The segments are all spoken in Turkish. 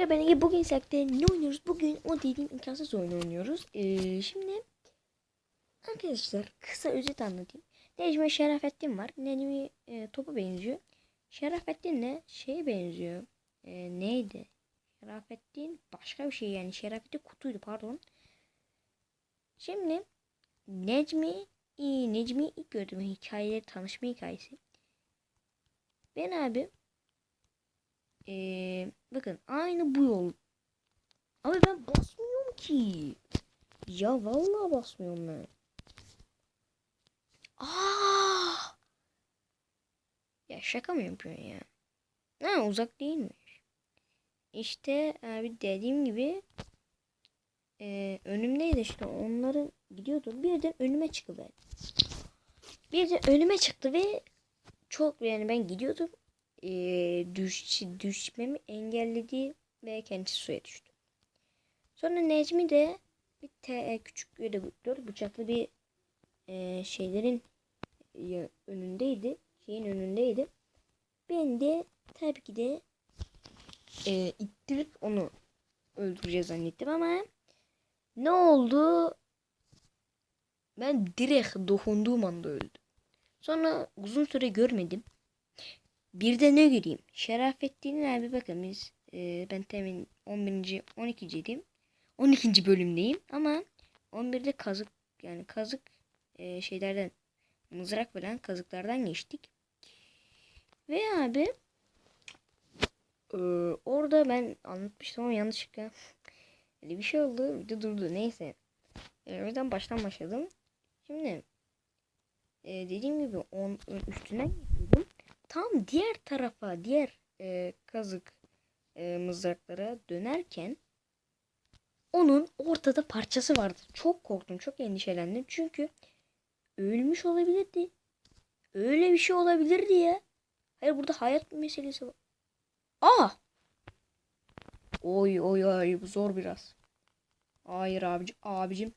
Ya ben bugün sekte ne oynuyoruz? Bugün o dediğim imkansız oyunu oynuyoruz. Ee, şimdi arkadaşlar kısa özet anlatayım. Necmi Şerafettin var. Necmi e, topa benziyor. Şerafettin de şeye benziyor. E, neydi? Şerafettin başka bir şey yani. Şerafettin kutuydu pardon. Şimdi Necmi Necmi ilk gördüm hikayeleri tanışma hikayesi. Ben abi ee, bakın aynı bu yol. Ama ben basmıyorum ki. Ya vallahi basmıyorum ben. Aa! Ya şaka mı yapıyorsun ya? Ha uzak değilmiş. İşte abi dediğim gibi e, önümdeydi işte onları gidiyordu. Birden önüme çıktı. Birden önüme çıktı ve çok yani ben gidiyordum e, düş, düşmemi engelledi ve kendisi suya düştü. Sonra Necmi de bir te, küçük böyle bıçaklı bir e, şeylerin ya, önündeydi. Şeyin önündeydi. Ben de tabii ki de e, ittirip onu öldüreceğiz zannettim ama ne oldu? Ben direkt dokunduğum anda öldü. Sonra uzun süre görmedim. Bir de ne göreyim? Şerafettin abi bakın biz e, ben temin 11. 12. 12. bölümdeyim ama 11'de kazık yani kazık e, şeylerden mızrak falan kazıklardan geçtik. Ve abi e, orada ben anlatmıştım ama yanlışlıkla öyle bir şey oldu. Video durdu. Neyse. E, baştan başladım. Şimdi e, dediğim gibi on, üstünden geçiyordum tam diğer tarafa diğer e, kazık e, mızraklara dönerken onun ortada parçası vardı. Çok korktum, çok endişelendim. Çünkü ölmüş olabilirdi. Öyle bir şey olabilirdi ya. Hayır burada hayat meselesi var. Aa! Oy oy oy bu zor biraz. Hayır abici abicim.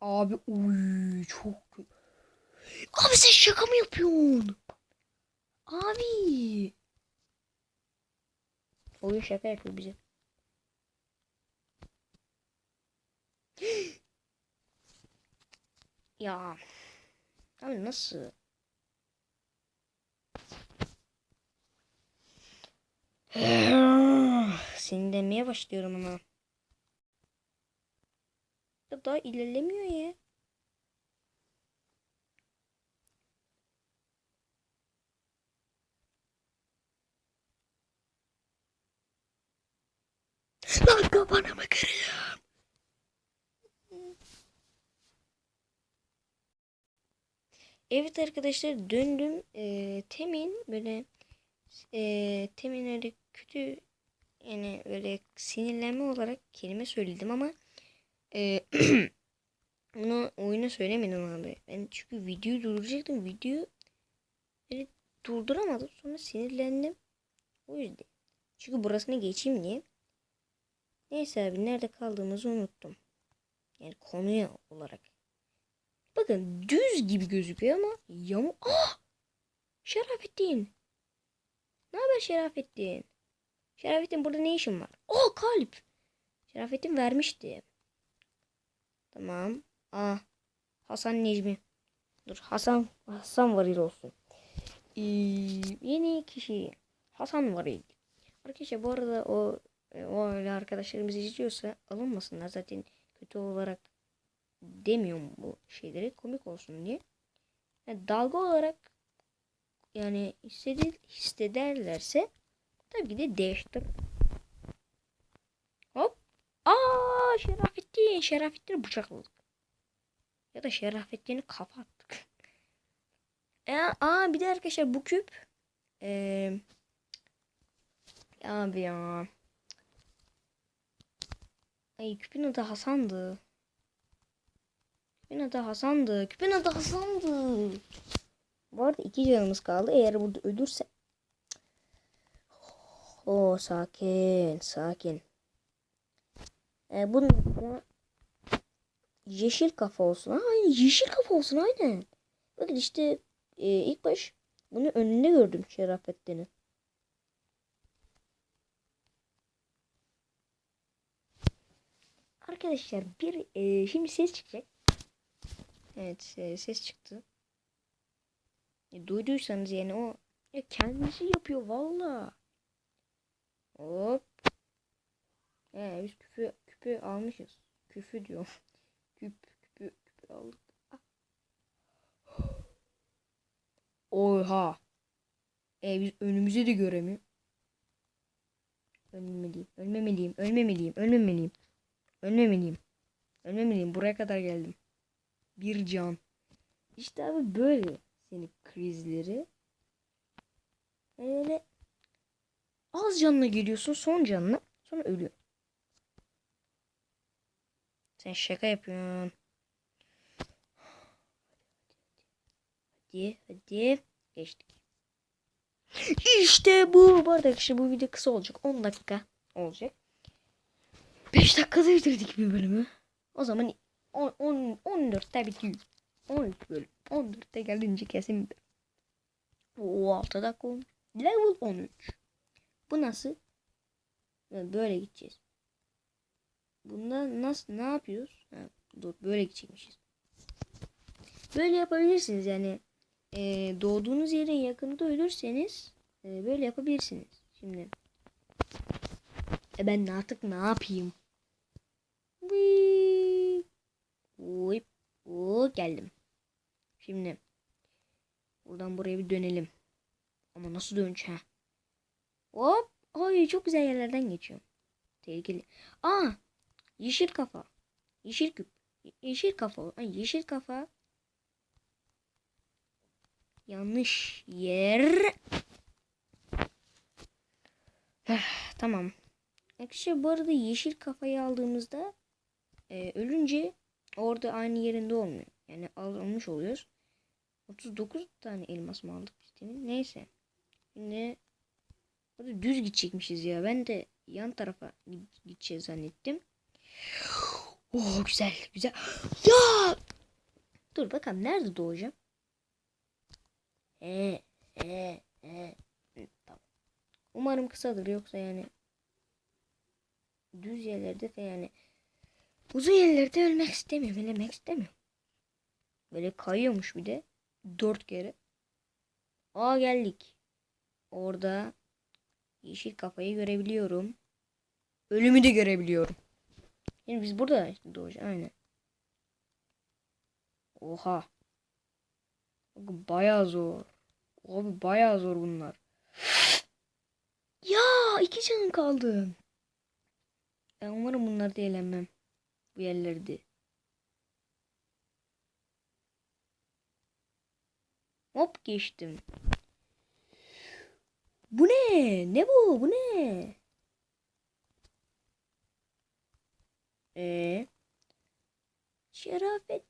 Abi oy çok. Abi sen şaka mı yapıyorsun? Abi. Oyun şaka yapıyor bize. ya. Abi nasıl? Seni demeye başlıyorum ama. Ya daha ilerlemiyor ya. Evet arkadaşlar döndüm. E, temin böyle e, temin öyle kötü yani böyle sinirlenme olarak kelime söyledim ama e, bunu oyuna söylemedim abi. Ben çünkü videoyu durduracaktım. Video böyle durduramadım. Sonra sinirlendim. O yüzden. Çünkü burasına geçeyim diye. Neyse abi nerede kaldığımızı unuttum. Yani konuya olarak. Bakın düz gibi gözüküyor ama yamu... Ah! Şerafettin. Ne haber Şerafettin? Şerafettin burada ne işin var? Oh kalp. Şerafettin vermişti. Tamam. Ah. Hasan Necmi. Dur Hasan Hasan varil olsun. Ee, yeni kişi Hasan varil. Arkadaşlar bu arada o e, o öyle arkadaşlarımız izliyorsa alınmasınlar. Zaten kötü olarak demiyorum bu şeyleri. Komik olsun diye. Yani dalga olarak yani hissedi, hissederlerse tabii de değiştir. Hop. Aa Şerafettin. Şerafettin'i bıçakladık. Ya da Şerafettin'i kafa attık. E, aa bir de arkadaşlar bu küp ee, abi ya Ay küpün adı Hasan'dı. Küpün adı Hasan'dı. Küpün adı Hasan'dı. Bu arada iki canımız kaldı. Eğer burada ölürse... Oo sakin sakin. Ee, bunun yeşil kafa olsun. Aynen yeşil kafa olsun aynen. Bakın işte e, ilk baş bunu önünde gördüm Şerafettin'in. Arkadaşlar bir e, şimdi ses çıkacak. Evet e, ses çıktı. E, duyduysanız yani o ya kendisi yapıyor valla. Hop. Ee, biz küpü küpü almışız. Küfü diyor. Küp küpü küpü aldık. Ah. Oha. E biz önümüzü de göremiyor. Ölmemeliyim. Ölmemeliyim. Ölmemeliyim. Ölmemeliyim. Ölmemeliyim. Ölmemeliyim. Buraya kadar geldim. Bir can. İşte abi böyle senin krizleri. Öyle az canına geliyorsun son canına sonra ölüyor. Sen şaka yapıyorsun. Hadi hadi geçtik. İşte bu. Bu arada işte bu video kısa olacak. 10 dakika olacak. 5 dakikada bitirdik bir bölümü. O zaman 10, 10, 14'te bitiyor. 13 bölüm. 14'te gelince kesin biter. O 6 dakika olmuş. Level 13. Bu nasıl? Böyle gideceğiz. Bunda nasıl ne yapıyoruz? Ha, dur böyle gidecekmişiz. Böyle yapabilirsiniz yani. E, doğduğunuz yere yakında ölürseniz e, böyle yapabilirsiniz. Şimdi e ben artık ne yapayım? Vii. Oy. Oo, geldim. Şimdi buradan buraya bir dönelim. Ama nasıl döneceğim? Hop. Ay çok güzel yerlerden geçiyorum. Tehlikeli. Aa! Yeşil kafa. Yeşil küp. Yeşil kafa. Ay yeşil kafa. Yanlış yer. Tamam. Arkadaşlar bu arada yeşil kafayı aldığımızda e, ölünce orada aynı yerinde olmuyor. Yani almış oluyoruz. 39 tane elmas mı aldık biz demin? Neyse. Şimdi burada düz gidecekmişiz ya. Ben de yan tarafa gideceğiz zannettim. Oh güzel güzel. Ya! Dur bakalım nerede doğacağım? He he he. Tamam. Umarım kısadır yoksa yani düz yerlerde de yani uzun yerlerde ölmek istemiyorum. Ölmek istemiyorum. Böyle kayıyormuş bir de. Dört kere. Aa geldik. Orada yeşil kafayı görebiliyorum. Ölümü de görebiliyorum. Yani biz burada işte doğacağız. Aynen. Oha. Bayağı zor. Abi bayağı zor bunlar. Ya iki canım kaldı. Ben umarım bunlarda eğlenmem. Bu yerlerde. Hop geçtim. Bu ne? Ne bu? Bu ne? Ee, Şerafettin.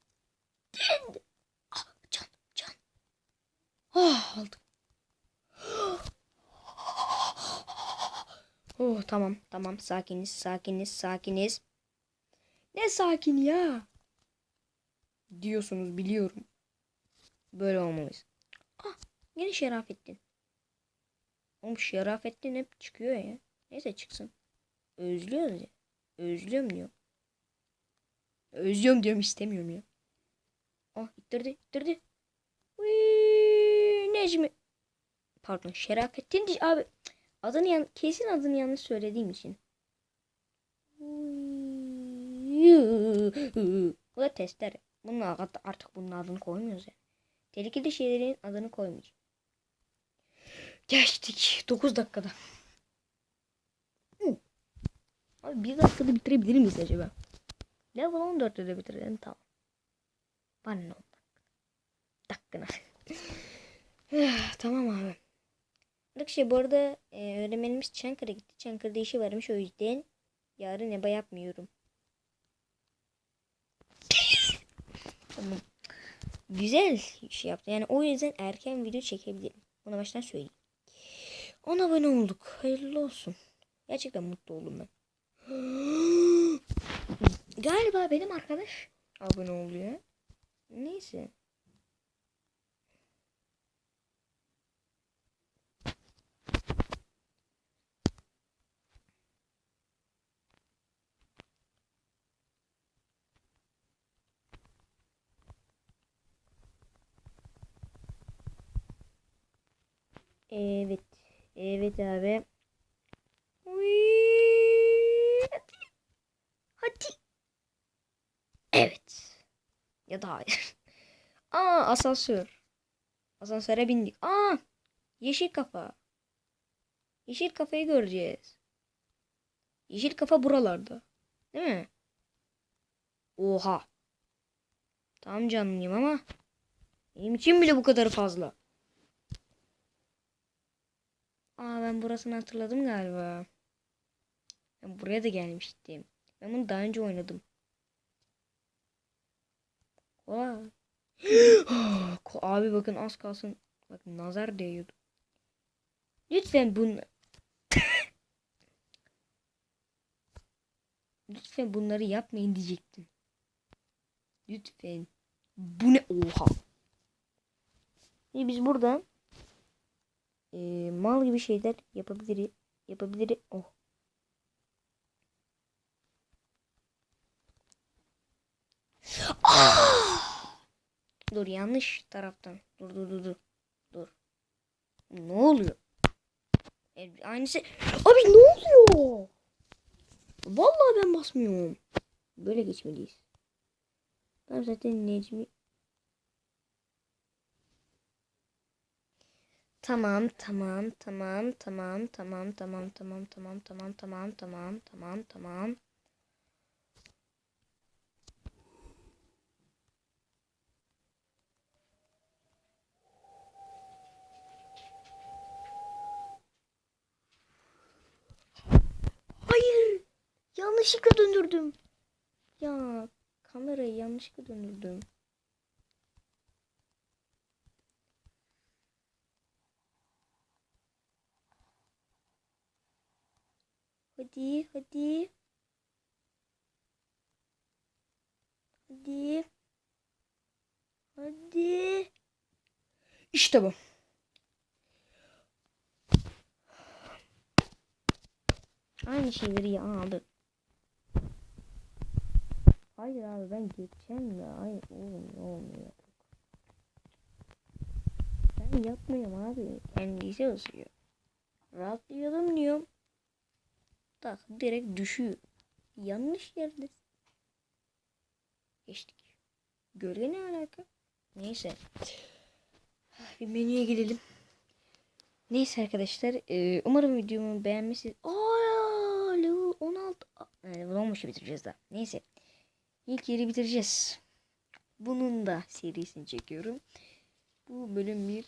Ah, can, can. Ah, aldım. Oh, tamam, tamam. Sakiniz, sakiniz, sakiniz. Ne sakin ya? Diyorsunuz biliyorum. Böyle olmalıyız. Ah, yine Şerafettin. Oğlum Şerafettin hep çıkıyor ya. Neyse çıksın. Özlüyoruz ya. Özlüyorum diyor. Özlüyorum diyorum istemiyorum ya. Ah ittirdi ittirdi. Uy, Necmi. Pardon Şerafettin diye abi. Adını yan kesin adını yanlış söylediğim için. Bu da testere. Bunun artık bunun adını koymuyoruz yani. Tehlikeli şeylerin adını koymayacağım. Geçtik. 9 dakikada. Abi bir dakikada bitirebilir miyiz acaba? Level 14'te de bitirelim tamam. Bana ne oldu? Dakikana. tamam abi. Arkadaşlar bu arada e, öğretmenimiz Çankırı'ya gitti. Çankırı'da işi varmış o yüzden yarın eba yapmıyorum. tamam. Güzel şey yaptı. Yani o yüzden erken video çekebilirim. Ona baştan söyleyeyim. 10 abone olduk. Hayırlı olsun. Gerçekten mutlu oldum ben. Galiba benim arkadaş abone oluyor. Neyse. Evet. Evet abi. Hadi. Hadi. Evet. Ya da hayır. Aa asansör. Asansöre bindik. Aa yeşil kafa. Yeşil kafayı göreceğiz. Yeşil kafa buralarda. Değil mi? Oha. Tam canlıyım ama benim için bile bu kadar fazla. Aa ben burasını hatırladım galiba. Ben buraya da gelmiştim. Ben bunu daha önce oynadım. Oha. Abi bakın az kalsın. Bak nazar değiyordu. Lütfen bunu Lütfen bunları yapmayın diyecektim. Lütfen. Bu ne? Oha. Şimdi biz burada eee, mal gibi şeyler yapabiliriz. Yapabiliriz. Oh. Ah! Dur yanlış taraftan. Dur dur dur dur. Dur. Ne oluyor? E, aynısı. Abi ne oluyor? Vallahi ben basmıyorum. Böyle geçmeliyiz. Tamam zaten Necmi. Tamam tamam tamam tamam tamam tamam tamam tamam tamam tamam tamam tamam tamam. Hayır. Yanlışlıkla döndürdüm. Ya kamerayı yanlışlıkla döndürdüm. Hadi hadi. Hadi. Hadi. İşte bu. Aynı şeyleri ya abi. Hayır abi ben geçeceğim ya. Hayır oğlum olmuyor. Ben yapmıyorum abi. Kendisi basıyor. Rahatlayalım diyorum. Tak direkt düşüyor. Yanlış yerde. Geçtik. Gölge ne alaka? Neyse. Bir menüye gidelim. Neyse arkadaşlar. e, umarım videomu beğenmişsiniz. Aa, level 16. Aa, Level 15'i bitireceğiz daha. Neyse. İlk yeri bitireceğiz. Bunun da serisini çekiyorum. Bu bölüm 1.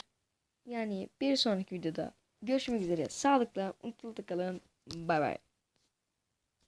Yani bir sonraki videoda görüşmek üzere. Sağlıkla, mutlulukla kalın. Bay bay.